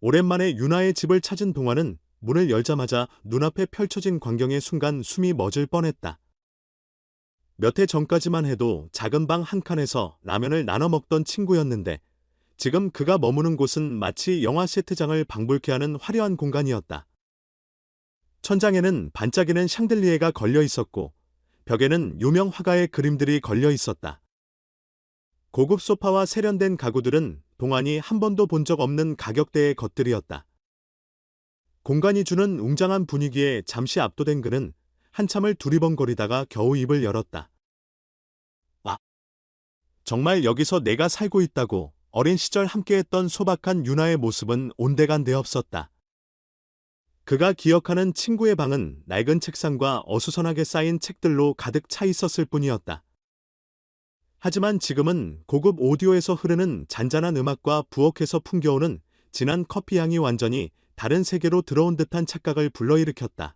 오랜만에 유나의 집을 찾은 동화는 문을 열자마자 눈앞에 펼쳐진 광경의 순간 숨이 멎을 뻔했다. 몇 해 전까지만 해도 작은 방 한 칸에서 라면을 나눠 먹던 친구였는데 지금 그가 머무는 곳은 마치 영화 세트장을 방불케 하는 화려한 공간이었다. 천장에는 반짝이는 샹들리에가 걸려 있었고 벽에는 유명 화가의 그림들이 걸려 있었다. 고급 소파와 세련된 가구들은 동안이 한 번도 본 적 없는 가격대의 것들이었다. 공간이 주는 웅장한 분위기에 잠시 압도된 그는 한참을 두리번거리다가 겨우 입을 열었다. 와, 정말 여기서 내가 살고 있다고 어린 시절 함께했던 소박한 유나의 모습은 온데간데 없었다. 그가 기억하는 친구의 방은 낡은 책상과 어수선하게 쌓인 책들로 가득 차 있었을 뿐이었다. 하지만 지금은 고급 오디오에서 흐르는 잔잔한 음악과 부엌에서 풍겨오는 진한 커피 향이 완전히 다른 세계로 들어온 듯한 착각을 불러일으켰다.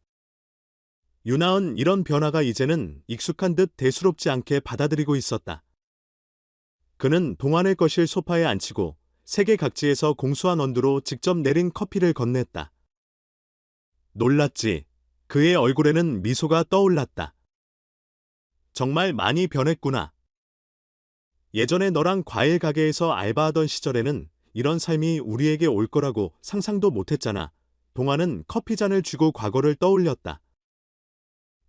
유나은 이런 변화가 이제는 익숙한 듯 대수롭지 않게 받아들이고 있었다. 그는 동안을 거실 소파에 앉히고 세계 각지에서 공수한 원두로 직접 내린 커피를 건넸다. 놀랐지. 그의 얼굴에는 미소가 떠올랐다. 정말 많이 변했구나. 예전에 너랑 과일 가게에서 알바하던 시절에는 이런 삶이 우리에게 올 거라고 상상도 못했잖아. 동화는 커피잔을 쥐고 과거를 떠올렸다.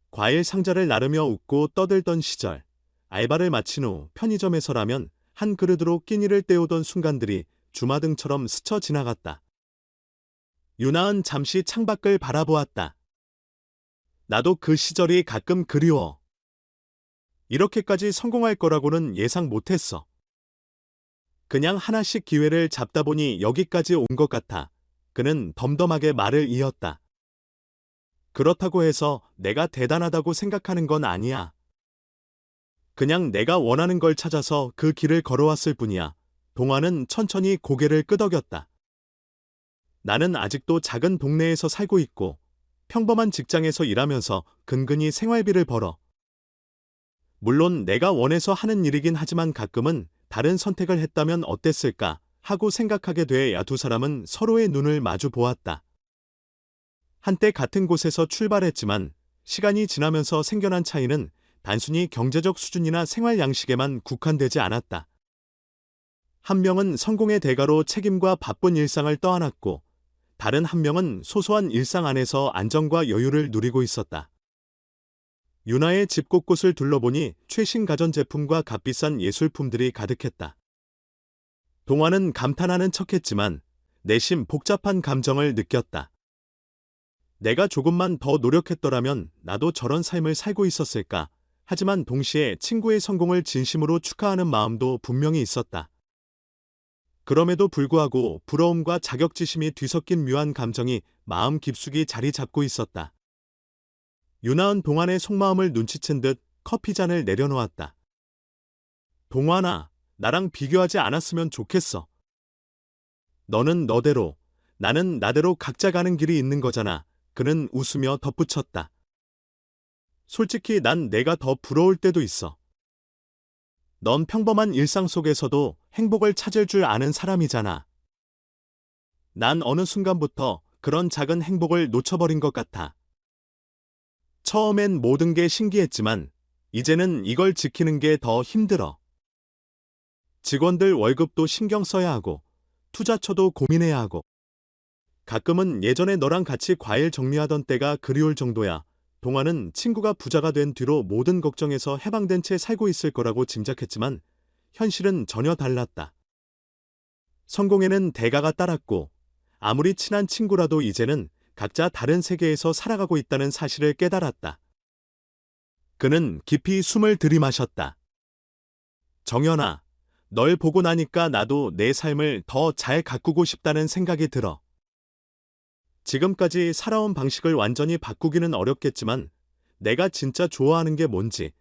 과일 상자를 나르며 웃고 떠들던 시절, 알바를 마친 후 편의점에서 라면 한 그릇으로 끼니를 때우던 순간들이 주마등처럼 스쳐 지나갔다. 유나은 잠시 창밖을 바라보았다. 나도 그 시절이 가끔 그리워. 이렇게까지 성공할 거라고는 예상 못했어. 그냥 하나씩 기회를 잡다 보니 여기까지 온 것 같아. 그는 덤덤하게 말을 이었다. 그렇다고 해서 내가 대단하다고 생각하는 건 아니야. 그냥 내가 원하는 걸 찾아서 그 길을 걸어왔을 뿐이야. 동화는 천천히 고개를 끄덕였다. 나는 아직도 작은 동네에서 살고 있고 평범한 직장에서 일하면서 근근히 생활비를 벌어. 물론 내가 원해서 하는 일이긴 하지만 가끔은 다른 선택을 했다면 어땠을까 하고 생각하게 돼야 두 사람은 서로의 눈을 마주 보았다. 한때 같은 곳에서 출발했지만 시간이 지나면서 생겨난 차이는 단순히 경제적 수준이나 생활 양식에만 국한되지 않았다. 한 명은 성공의 대가로 책임과 바쁜 일상을 떠안았고 다른 한 명은 소소한 일상 안에서 안정과 여유를 누리고 있었다. 유나의 집 곳곳을 둘러보니 최신 가전제품과 값비싼 예술품들이 가득했다. 동화는 감탄하는 척했지만 내심 복잡한 감정을 느꼈다. 내가 조금만 더 노력했더라면 나도 저런 삶을 살고 있었을까. 하지만 동시에 친구의 성공을 진심으로 축하하는 마음도 분명히 있었다. 그럼에도 불구하고 부러움과 자격지심이 뒤섞인 묘한 감정이 마음 깊숙이 자리 잡고 있었다. 유나은 동안의 속마음을 눈치챈 듯 커피잔을 내려놓았다. 동환아, 나랑 비교하지 않았으면 좋겠어. 너는 너대로, 나는 나대로 각자 가는 길이 있는 거잖아. 그는 웃으며 덧붙였다. 솔직히 난 내가 더 부러울 때도 있어. 넌 평범한 일상 속에서도 행복을 찾을 줄 아는 사람이잖아. 난 어느 순간부터 그런 작은 행복을 놓쳐버린 것 같아. 처음엔 모든 게 신기했지만 이제는 이걸 지키는 게 더 힘들어. 직원들 월급도 신경 써야 하고 투자처도 고민해야 하고 가끔은 예전에 너랑 같이 과일 정리하던 때가 그리울 정도야. 동화는 친구가 부자가 된 뒤로 모든 걱정에서 해방된 채 살고 있을 거라고 짐작했지만 현실은 전혀 달랐다. 성공에는 대가가 따랐고 아무리 친한 친구라도 이제는 각자 다른 세계에서 살아가고 있다는 사실을 깨달았다. 그는 깊이 숨을 들이마셨다. 정연아, 널 보고 나니까 나도 내 삶을 더 잘 가꾸고 싶다는 생각이 들어. 지금까지 살아온 방식을 완전히 바꾸기는 어렵겠지만 내가 진짜 좋아하는 게 뭔지,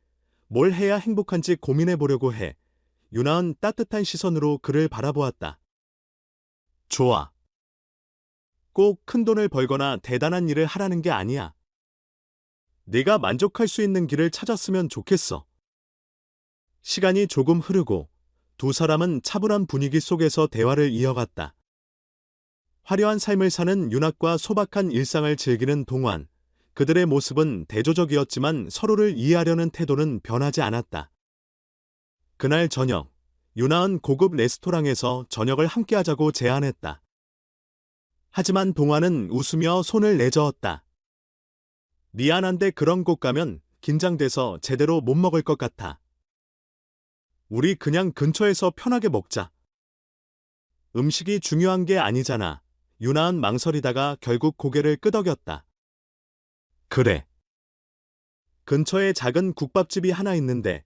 뭘 해야 행복한지 고민해 보려고 해. 유나은 따뜻한 시선으로 그를 바라보았다. 좋아. 꼭 큰 돈을 벌거나 대단한 일을 하라는 게 아니야. 네가 만족할 수 있는 길을 찾았으면 좋겠어. 시간이 조금 흐르고 두 사람은 차분한 분위기 속에서 대화를 이어갔다. 화려한 삶을 사는 윤학과 소박한 일상을 즐기는 동환. 그들의 모습은 대조적이었지만 서로를 이해하려는 태도는 변하지 않았다. 그날 저녁, 윤아은 고급 레스토랑에서 저녁을 함께 하자고 제안했다. 하지만 동환은 웃으며 손을 내저었다. 미안한데 그런 곳 가면 긴장돼서 제대로 못 먹을 것 같아. 우리 그냥 근처에서 편하게 먹자. 음식이 중요한 게 아니잖아. 유나은 망설이다가 결국 고개를 끄덕였다. 그래. 근처에 작은 국밥집이 하나 있는데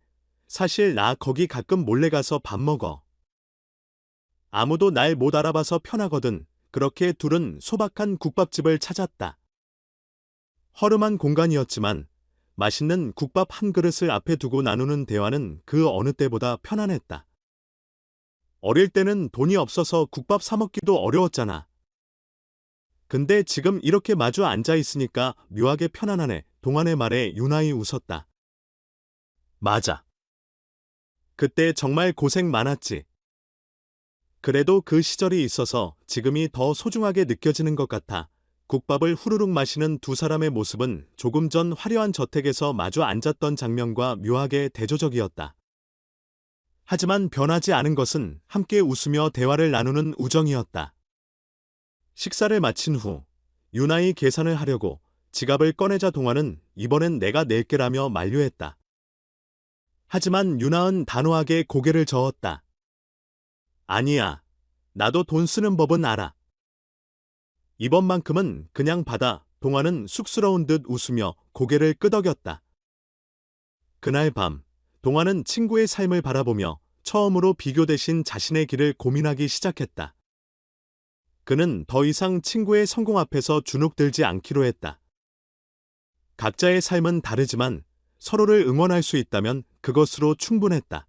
사실 나 거기 가끔 몰래 가서 밥 먹어. 아무도 날 못 알아봐서 편하거든. 그렇게 둘은 소박한 국밥집을 찾았다. 허름한 공간이었지만 맛있는 국밥 한 그릇을 앞에 두고 나누는 대화는 그 어느 때보다 편안했다. 어릴 때는 돈이 없어서 국밥 사 먹기도 어려웠잖아. 근데 지금 이렇게 마주 앉아 있으니까 묘하게 편안하네. 동안의 말에 유나이 웃었다. 맞아. 그때 정말 고생 많았지. 그래도 그 시절이 있어서 지금이 더 소중하게 느껴지는 것 같아. 국밥을 후루룩 마시는 두 사람의 모습은 조금 전 화려한 저택에서 마주 앉았던 장면과 묘하게 대조적이었다. 하지만 변하지 않은 것은 함께 웃으며 대화를 나누는 우정이었다. 식사를 마친 후 유나이 계산을 하려고 지갑을 꺼내자 동화는 이번엔 내가 낼게라며 만류했다. 하지만 유나은 단호하게 고개를 저었다. 아니야. 나도 돈 쓰는 법은 알아. 이번만큼은 그냥 받아. 동화는 쑥스러운 듯 웃으며 고개를 끄덕였다. 그날 밤, 동화는 친구의 삶을 바라보며 처음으로 비교 대신 자신의 길을 고민하기 시작했다. 그는 더 이상 친구의 성공 앞에서 주눅들지 않기로 했다. 각자의 삶은 다르지만 서로를 응원할 수 있다면 그것으로 충분했다.